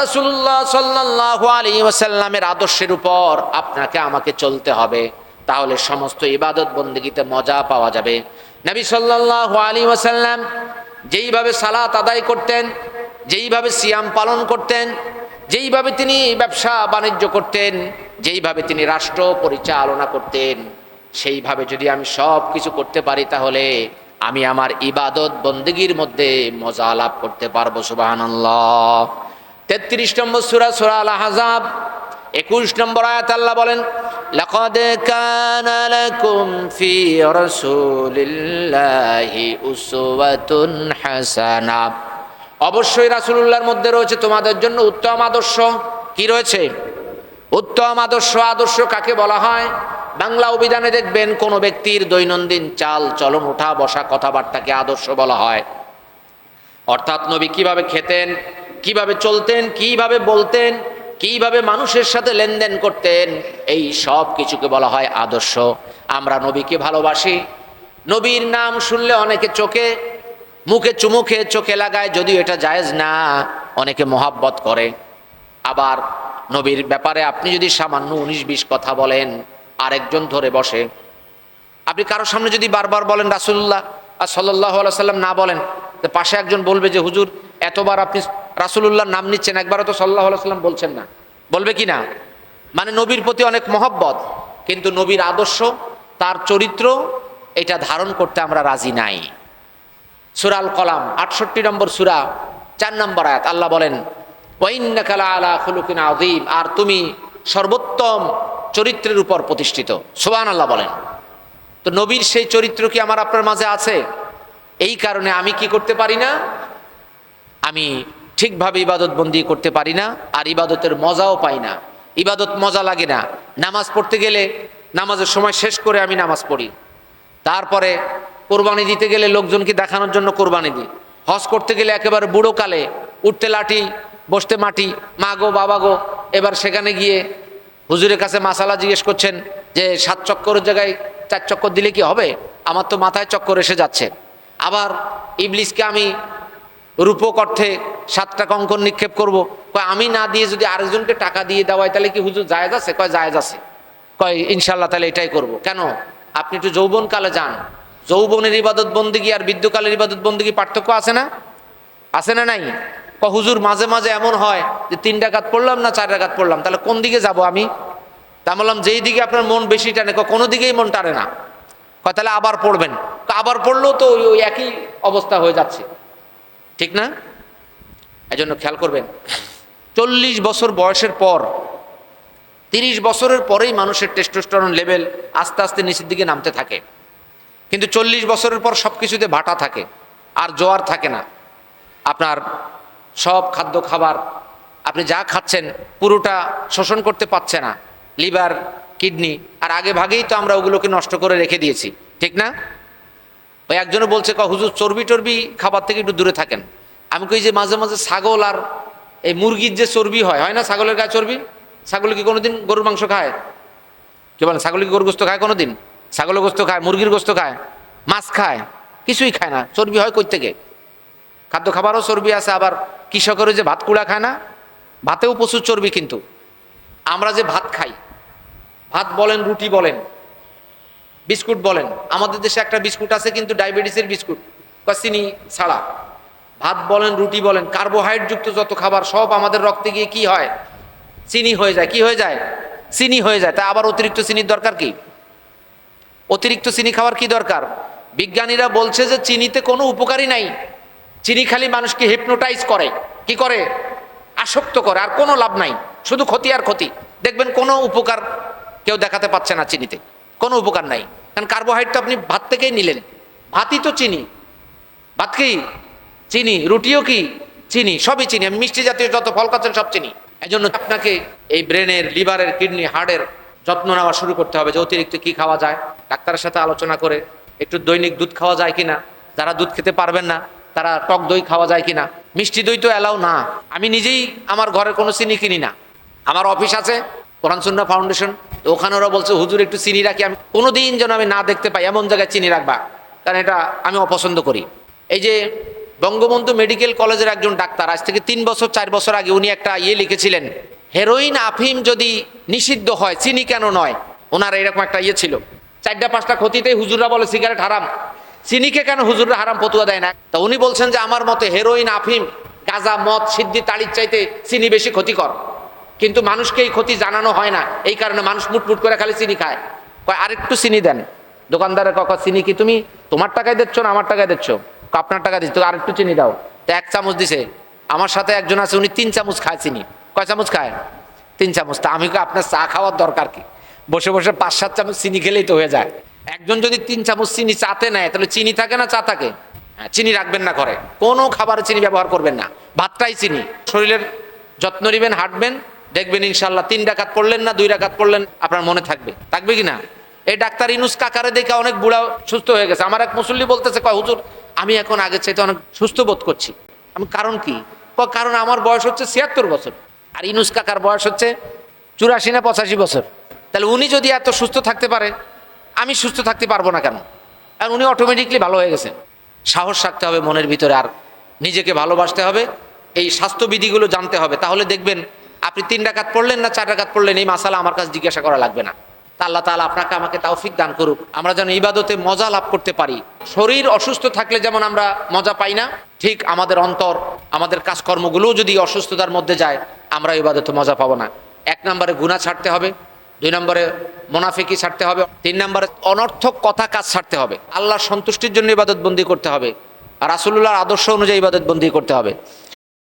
রসুল্লাহ সাল্লাহ আলী ওসাল্লামের আদর্শের উপর আপনাকে আমাকে চলতে হবে। তাহলে সমস্ত ইবাদত বন্দীগীতে মজা পাওয়া যাবে। নবী সাল্লাহ আলী ওসাল্লাম যেইভাবে সালাত আদায় করতেন, যেইভাবে সিয়াম পালন করতেন, যেইভাবে তিনি ব্যবসা বাণিজ্য করতেন, যেইভাবে তিনি রাষ্ট্র পরিচালনা করতেন, সেইভাবে যদি আমি সব কিছু করতে পারি তাহলে আমি আমার ইবাদত বন্দেগীর মধ্যে মজা লাভ করতে পারব সুবাহান্লাহ তেত্রিশ নম্বর সুরা সুরা আল আহজাব একুশ নম্বর আয়াত আল্লাহ বলেন لقد كان لكم في رسول الله أسوة حسنة অবশ্যই রাসূলুল্লাহর মধ্যে রয়েছে তোমাদের জন্য উত্তম আদর্শ কি রয়েছে উত্তম আদর্শ আদর্শ কাকে বলা হয় বাংলা অভিধানে দেখবেন কোন ব্যক্তির দৈনন্দিন চাল চলন ওঠা বসা কথাবার্তাকে আদর্শ বলা হয় অর্থাৎ নবী কিভাবে খেতেন কীভাবে চলতেন, কীভাবে বলতেন, কীভাবে মানুষের সাথে লেনদেন করতেন, এই সব কিছুকে বলা হয় আদর্শ। আমরা নবীকে ভালোবাসি। নবীর নাম শুনলে অনেকে চোখে, মুখে চুমুখে চোখে লাগায়, যদিও এটা জায়েজ না, অনেকে মোহাব্বত করে। আবার নবীর ব্যাপারে আপনি যদি সামান্য উনিশ বিশ কথা বলেন, আরেকজন ধরে বসে। আপনি কারোর সামনে যদি বারবার বলেন রাসুল্লাহ আর সাল্লাহ সাল্লাম না বলেন পাশে একজন বলবে যে, হুজুর, এতবার আপনি রাসুলুল্লাহর নাম নিচ্ছেন, একবারও তো সাল্লাহ সাল্লাম বলছেন না। বলবে কি না? মানে নবীর প্রতি অনেক মহব্বত, কিন্তু নবীর আদর্শ, তার চরিত্র, এটা ধারণ করতে আমরা রাজি নাই। সুরাল কলাম আটষট্টি নম্বর সুরা, চার নম্বর আয়াত, আল্লাহ বলেন খুলুকিন আযীম আর তুমি সর্বোত্তম চরিত্রের উপর প্রতিষ্ঠিত। সুবহান আল্লাহ বলেন। তো নবীর সেই চরিত্র কি আমার আপনার মাঝে আছে? এই কারণে আমি কি করতে পারি না? আমি ঠিকভাবে ইবাদত বন্দি করতে পারি না, আর ইবাদতের মজাও পাই না। ইবাদত মজা লাগে না। নামাজ পড়তে গেলে নামাজের সময় শেষ করে আমি নামাজ পড়ি। তারপরে কোরবানি দিতে গেলে লোকজনকে দেখানোর জন্য কোরবানি দিই। হজ করতে গেলে একেবারে বুড়ো কালে উঠতে লাঠি, বসতে মাটি, মা গো, বাবা গো, এবার সেখানে গিয়ে হুজুরের কাছে মাসালা জিজ্ঞেস করছেন যে, সাত চক্করের জায়গায় চার চক্কর দিলে কি হবে? আমার তো মাথায় চক্কর এসে যাচ্ছে। আবার ইবলিসকে আমি রূপক অর্থে সাতটা কঙ্কন নিক্ষেপ করব। কয়, আমি না দিয়ে যদি আরেকজনকে টাকা দিয়ে দেওয়া হয়, তাহলে কি হুজুর জায়েজ আছে? কয়, জায়েজ আছে। কয় ইনশাল্লাহ তাহলে এটাই করব। কেন? আপনি একটু যৌবন কালে যান। যৌবনের ইবাদত বন্দিগি আর বৃদ্ধকালের ইবাদত বন্দিগি পার্থক্য আছে না? আছে না নাই? ক হুজুর, মাঝে মাঝে এমন হয় যে তিন ডাকাত পড়লাম না চার ডাকাত পড়লাম, তাহলে কোন দিকে যাব আমি? তা বললাম, যেই দিকে আপনার মন বেশি টানে কোনো দিকেই মন টানে না। কয়, তাহলে আবার পড়বেন। আবার পড়লেও তো ওই একই অবস্থা হয়ে যাচ্ছে। ঠিক না? এজন্য খেয়াল করবেন, চল্লিশ বছর বয়সের পর, তিরিশ বছরের পরেই মানুষের টেস্টোস্টেরন লেভেল আস্তে আস্তে নিচের দিকে নামতে থাকে। কিন্তু চল্লিশ বছরের পর সব কিছুতে ভাটা থাকে, আর জোয়ার থাকে না। আপনার সব খাদ্য খাবার, আপনি যা খাচ্ছেন পুরোটা শোষণ করতে পারছে না, লিভার, কিডনি, আর আগে ভাগেই তো আমরা ওগুলোকে নষ্ট করে রেখে দিয়েছি, ঠিক না? ওই একজনে বলছে ক হুজুর চর্বি টর্বি খাবার থেকে একটু দূরে থাকেন। আমি কই যে মাঝে মাঝে ছাগল আর এই মুরগির যে চর্বি হয় হয় না ছাগলের গায়ে চর্বি? ছাগল কি কোনোদিন গরুর মাংস খায়? কি বলেন ছাগল কি গরুর গোস্ত খায় কোনোদিন? ছাগলের গোস্ত খায়, মুরগির গোস্ত খায়, মাছ খায়, কিছুই খায় না, চর্বি হয় কই থেকে খাদ্য খাবারও চর্বি আছে, আবার কৃষকেরও যে ভাত কুড়া খায় না, ভাতেও প্রচুর চর্বি কিন্তু। আমরা যে ভাত খাই, ভাত বলেন, রুটি বলেন, বিস্কুট বলেন, আমাদের দেশে একটা বিস্কুট আছে কিন্তু ডায়াবেটিসের বিস্কুট বা চিনি ছাড়া। ভাত বলেন, রুটি বলেন কার্বোহাইড্রেট যুক্ত যত খাবার, সব আমাদের রক্তে গিয়ে কি হয়? চিনি হয়ে যায়। কি হয়ে যায়? চিনি হয়ে যায়। তা আবার অতিরিক্ত চিনির দরকার কি? অতিরিক্ত চিনি খাওয়ার কি দরকার? বিজ্ঞানীরা বলছে যে চিনিতে কোনো উপকারই নাই। চিনি খালি মানুষকে হিপনোটাইজ করে। কি করে? আসক্ত করে। আর কোনো লাভ নাই। শুধু ক্ষতি আর ক্ষতি। দেখবেন কোনো উপকার কেউ দেখাতে পাচ্ছে না চিনিতে। কোনো উপকার নাই। কারণ কার্বোহাইড্রেট তো আপনি ভাত থেকেই নিলেন। ভাতই তো চিনি। ভাত কি? চিনি, রুটিও কি? চিনি, সবই চিনি। আমি মিষ্টি জাতীয় যত ফল খাচ্ছেন সব চিনি। এই জন্য আপনাকে এই ব্রেনের, লিভারের কিডনি হার্টের যত্ন নেওয়া শুরু করতে হবে যে অতিরিক্ত কি খাওয়া যায়। ডাক্তারের সাথে আলোচনা করে একটু দৈনিক দুধ খাওয়া যায় কিনা। যারা দুধ খেতে পারবেন না, তারা টক দই খাওয়া যায় কিনা। মিষ্টি দই তো এলাও না। আমি নিজেই আমার ঘরে কোনো চিনি কিনি না। আমার অফিস আছে, কোরআন সুন্না ফাউন্ডেশন। তো ওখানে ওরা বলছে, হুজুর, একটু চিনি রাখি। আমি কোনো দিন যেন আমি না দেখতে পাই, এমন জায়গায় চিনি রাখবা। কারণ এটা আমি অপছন্দ করি। এই যে বঙ্গবন্ধু মেডিকেল কলেজের একজন ডাক্তার। আজ থেকে তিন বছর, চার বছর আগে উনি একটা ইয়ে লিখেছিলেন, হেরোইন আফিম যদি নিষিদ্ধ হয়, চিনি কেন নয়? ওনার এরকম একটা ইয়ে ছিল। চারটা, পাঁচটা ক্ষতিতেই হুজুররা বলে, সিগারেট হারাম। চিনিকে কেন হুজুররা হারাম পতুয়া দেয় না? তা উনি বলছেন যে, আমার মতে হেরোইন আফিম, গাঁজা, মদ, সিদ্ধি তাড়ির চাইতে চিনি বেশি ক্ষতিকর। কিন্তু মানুষকে এই ক্ষতি জানানো হয় না। এই কারণে মানুষ মুটমুট করে খালি চিনি খায়। কয়, আরেকটু চিনি দেন। দোকানদারের কক চিনি কি তুমি? তোমার টাকায় দিচ্ছ না আমার টাকায় দিচ্ছ? আপনার টাকা দিচ্ছ তো আরেকটু চিনি দাও। তো এক চামচ দিছে। আমার সাথে একজন আছে উনি তিন চামচ খায় চিনি। কয় চামচ খায়? তিন চামচ। তা আমি আপনার চা খাওয়ার দরকার কি? বসে বসে পাঁচ সাত চামচ চিনি খেলেই তো হয়ে যায়। একজন যদি তিন চামচ চিনি চাতে নেয় তাহলে চিনি থাকে না চা থাকে? হ্যাঁ, চিনি রাখবেন না করে কোনো খাবারে চিনি ব্যবহার করবেন না। ভাতটাই চিনি। শরীরের যত্ন নেবেন হাঁটবেন দেখবেন ইনশাল্লাহ তিন ডাকাত পড়লেন না দুই ডাকাত পড়লেন আপনার মনে থাকবে। থাকবে কি না? এই ডাক্তার ইনুস কাকারে দেখে অনেক বুড়া সুস্থ হয়ে গেছে। আমার এক মুসল্লি বলতেছে, কয়, হুজুর, আমি এখন আগের চাইতে অনেক সুস্থ বোধ করছি। আমি কারণ কি? কারণ আমার বয়স হচ্ছে ছিয়াত্তর বছর। আর ইনুস কাকার বয়স হচ্ছে চুরাশি না পঁচাশি বছর। তাহলে উনি যদি এত সুস্থ থাকতে পারে, আমি সুস্থ থাকতে পারব না কেন? আর উনি অটোমেটিকলি ভালো হয়ে গেছেন সাহস রাখতে হবে মনের ভিতরে আর নিজেকে ভালোবাসতে হবে। এই স্বাস্থ্যবিধিগুলো জানতে হবে। তাহলে দেখবেন, আপনি তিন ডাকাত পড়লেন না, চার ডাকাত পড়লেন, এই মাসালা আমার কাছে জিজ্ঞাসা করা লাগবে না। আল্লাহ তালা আপনাকে আমাকে তাওফিক দান করুক। আমরা যেন ইবাদতে মজা লাভ করতে পারি। শরীর অসুস্থ থাকলে যেমন আমরা মজা পাই না, ঠিক আমাদের অন্তর, আমাদের কাজকর্মগুলোও যদি অসুস্থতার মধ্যে যায়, আমরা ইবাদতে মজা পাবো না। এক নম্বরে গুণা ছাড়তে হবে, দুই নম্বরে মোনাফিকি ছাড়তে হবে, তিন নম্বরে অনর্থক কথা কাজ ছাড়তে হবে। আল্লাহর সন্তুষ্টির জন্য ইবাদত বন্দি করতে হবে। রাসুল্লাহর আদর্শ অনুযায়ী ইবাদত বন্দি করতে হবে।